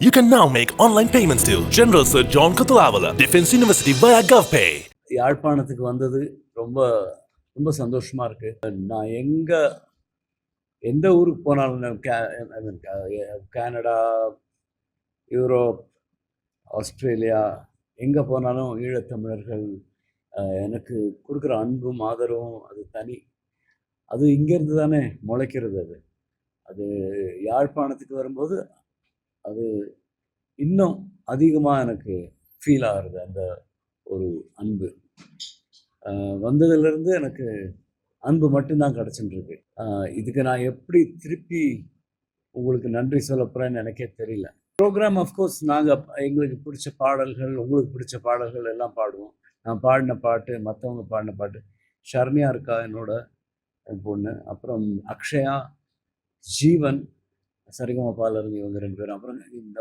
You can now make online payments to General Sir John Kutulavala, Defense University via GovPay. யாழ்ப்பாணத்துக்கு வந்தது ரொம்ப ரொம்ப சந்தோஷமா இருக்கு நான் எங்க எந்த ஊருக்கு போனாலும் நான் கே- கனடா யூரோப் ஆஸ்திரேலியா எங்கே போனாலும் ஈழத்தமிழர்கள் uh, எனக்கு கொடுக்குற அன்பும் ஆதரவும் அது தனி. அது இங்கேருந்து தானே முளைக்கிறது அது. அது யாழ்ப்பாணத்துக்கு வரும்போது அது இன்னும் அதிகமாக எனக்கு ஃபீல் ஆகுறது அந்த ஒரு அன்பு. வந்ததுலேருந்து எனக்கு அன்பு மட்டும்தான் கிடச்சிட்டுருக்கு. இதுக்கு நான் எப்படி திருப்பி உங்களுக்கு நன்றி சொல்ல போகிறேன்னு எனக்கே தெரியல. ப்ரோக்ராம் அஃப்கோர்ஸ் நாங்கள் எங்களுக்கு பிடிச்ச பாடல்கள் உங்களுக்கு பிடிச்ச பாடல்கள் எல்லாம் பாடுவோம். நான் பாடின பாட்டு மற்றவங்க பாடின பாட்டு ஷர்மியா இருக்கா என்னோட என் பொண்ணு. அப்புறம் அக்ஷயா ஜீவன் சரிகமபால இருந்து இவங்க ரெண்டு பேரும். அப்புறம் இந்த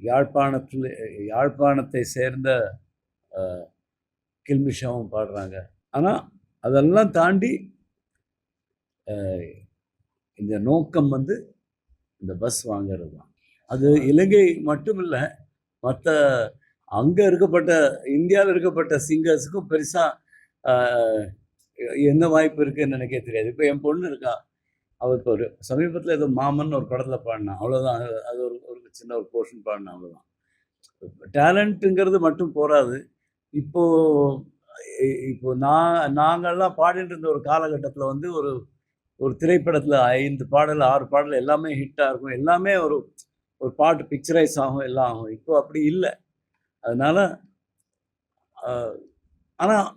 யாழ்ப்பாணத்தில் யாழ்ப்பாணத்தை சேர்ந்த கில்மிஷாவும் பாடுறாங்க. ஆனால் அதெல்லாம் தாண்டி இந்த நோக்கம் வந்து இந்த பஸ் வாங்குறது தான். அது இலங்கை மட்டும் இல்லை மற்ற அங்கே இருக்கப்பட்ட இந்தியாவில் இருக்கப்பட்ட சிங்கர்ஸுக்கும் பெருசாக என்ன வாய்ப்பு இருக்குன்னு எனக்கே தெரியாது. இப்போ என் பொண்ணு இருக்கா அவர் இப்போ ஒரு சமீபத்தில் ஏதோ மாமன் ஒரு படத்தில் பாடினான். அவ்வளோதான் அது ஒரு ஒரு சின்ன ஒரு போர்ஷன் பாடினான் அவ்வளோதான் டேலண்ட்டுங்கிறது மட்டும் போராது இப்போ இப்போ நான் நாங்கள்லாம் பாடிட்டு இருந்த ஒரு காலகட்டத்தில் வந்து ஒரு ஒரு திரைப்படத்தில் ஐந்து பாடல் ஆறு பாடல் எல்லாமே ஹிட்டாக இருக்கும். எல்லாமே ஒரு ஒரு பாட்டு பிக்சரைஸ் ஆகும் எல்லாம் ஆகும். இப்போ அப்படி இல்லை. அதனால் ஆனால்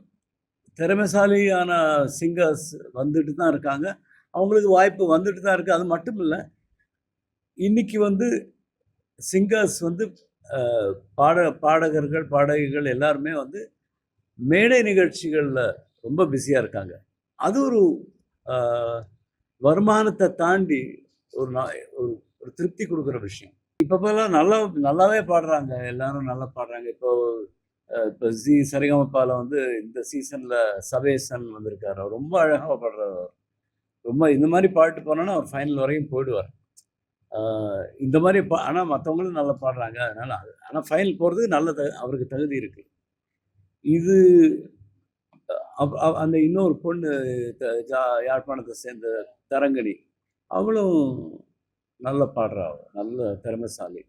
திறமைசாலியான சிங்கர்ஸ் வந்துட்டு தான் இருக்காங்க. அவங்களுக்கு வாய்ப்பு வந்துட்டு தான் இருக்குது அது மட்டும் இல்லை இன்னைக்கு வந்து சிங்கர்ஸ் வந்து பாட பாடகர்கள் பாடகிகள் எல்லாருமே வந்து மேடை நிகழ்ச்சிகளில் ரொம்ப பிஸியாக இருக்காங்க. அது ஒரு வருமானத்தை தாண்டி ஒரு நா- ஒரு ஒரு திருப்தி கொடுக்குற விஷயம். இப்போலாம் நல்லா நல்லாவே பாடுறாங்க. எல்லாரும் நல்லா பாடுறாங்க. இப்போ இப்போ ஜி சரிகமப்பால வந்து இந்த சீசனில் சவேசன் வந்திருக்காரு. அவர் ரொம்ப அழகாக பாடுறவர் ரொம்ப இந்த மாதிரி பாட்டு போனோன்னா அவர் ஃபைனல் வரையும் போயிடுவார். இந்த மாதிரி பா ஆனால் மற்றவங்களும் நல்லா பாடுறாங்க அதனால் ஆனால் ஃபைனல் போகிறது நல்ல த அவருக்கு தகுதி இருக்குது இது அப்- அந்த இன்னொரு பொண்ணு த- ஜா- யாழ்ப்பாணத்தை சேர்ந்த தரங்கணி அவளும் நல்லா பாடுறா நல்ல திறமைசாலி.